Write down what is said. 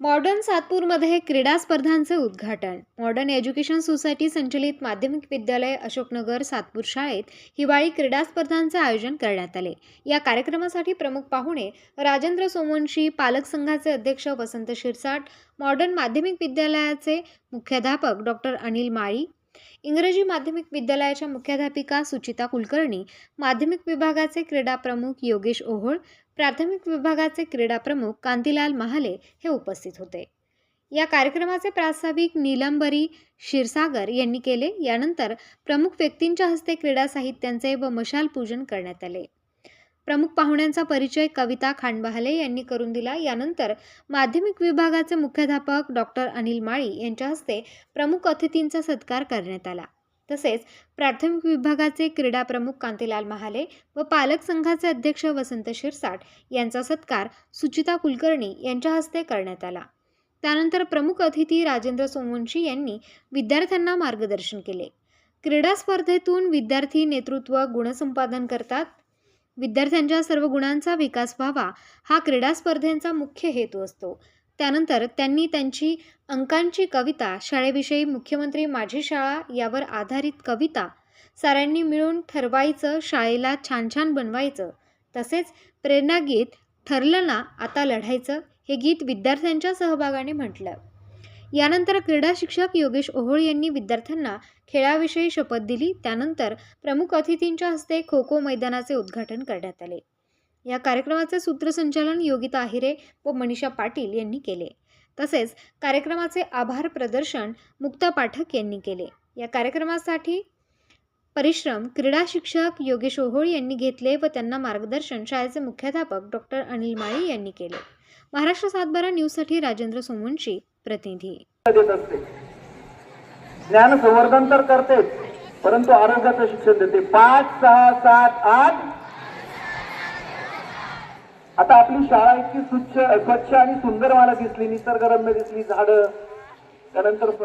Modern सातपूरमध्ये क्रीडा स्पर्धांचे उद्घाटन. मॉडर्न एज्युकेशन सोसायटी संचलित माध्यमिक विद्यालय अशोकनगर सातपूर शाळेत हिवाळी क्रीडा स्पर्धांचे आयोजन करण्यात आले. या कार्यक्रमासाठी प्रमुख पाहुणे राजेंद्र सोमवंशी पालक संघाचे अध्यक्ष वसंत शिरसाट मॉडर्न माध्यमिक विद्यालयाचे मुख्याध्यापक डॉक्टर अनिल माळी इंग्रजी माध्यमिक विद्यालयाच्या मुख्याध्यापिका सुचिता कुलकर्णी माध्यमिक विभागाचे क्रीडा प्रमुख योगेश ओहोळ प्राथमिक विभागाचे क्रीडा प्रमुख कांतीलाल महाले हे उपस्थित होते. या कार्यक्रमाचे प्रास्ताविक नीलंबरी क्षीरसागर यांनी केले. यानंतर प्रमुख व्यक्तींच्या हस्ते क्रीडा साहित्यांचे व मशाल पूजन करण्यात आले. प्रमुख पाहुण्यांचा परिचय कविता खांडबहाले यांनी करून दिला. यानंतर माध्यमिक विभागाचे मुख्याध्यापक डॉक्टर अनिल माळी यांच्या हस्ते प्रमुख अतिथींचा सत्कार करण्यात आला. तसेच प्राथमिक विभागाचे क्रीडा प्रमुख कांतीलाल महाले व पालक संघाचे अध्यक्ष वसंत शिरसाट यांचा सत्कार सुचिता कुलकर्णी यांच्या हस्ते करण्यात आला. त्यानंतर प्रमुख अतिथी राजेंद्र सोमवंशी यांनी विद्यार्थ्यांना मार्गदर्शन केले. क्रीडा स्पर्धेतून विद्यार्थी नेतृत्व गुणसंपादन करतात. विद्यार्थ्यांच्या सर्व गुणांचा विकास व्हावा हा क्रीडा स्पर्धेंचा मुख्य हेतू असतो. त्यानंतर त्यांनी त्यांची अंकांची कविता शाळेविषयी मुख्यमंत्री माझी शाळा यावर आधारित कविता साऱ्यांनी मिळून ठरवायचं शाळेला छान छान बनवायचं तसेच प्रेरणागीत ठरलं ना आता लढायचं हे गीत विद्यार्थ्यांच्या सहभागाने म्हटलं. यानंतर क्रीडा शिक्षक योगेश ओहोळ यांनी विद्यार्थ्यांना खेळाविषयी शपथ दिली. त्यानंतर प्रमुख अतिथींच्या हस्ते खो खो मैदानाचे उद्घाटन करण्यात आले. या कार्यक्रमाचे सूत्रसंचालन योगिता आहिरे व मनीषा पाटील यांनी केले. तसेच कार्यक्रमाचे आभार प्रदर्शन मुक्ता पाठक यांनी केले. या कार्यक्रमासाठी परिश्रम क्रीडा शिक्षक योगेश ओहोळ यांनी घेतले व त्यांना मार्गदर्शन शाळेचे मुख्याध्यापक डॉक्टर अनिल माळी यांनी केले. महाराष्ट्र सातबारा न्यूजसाठी राजेंद्र सोमवंशी प्रतिनिधी. ज्ञान संवर्धन तर करतेच परंतु आरोग्याचं शिक्षण देते. पाच सहा सात आठ. आता आपली शाळा इतकी स्वच्छ स्वच्छ आणि सुंदर मला दिसली निसर्गरम्य दिसली झाडं त्यानंतर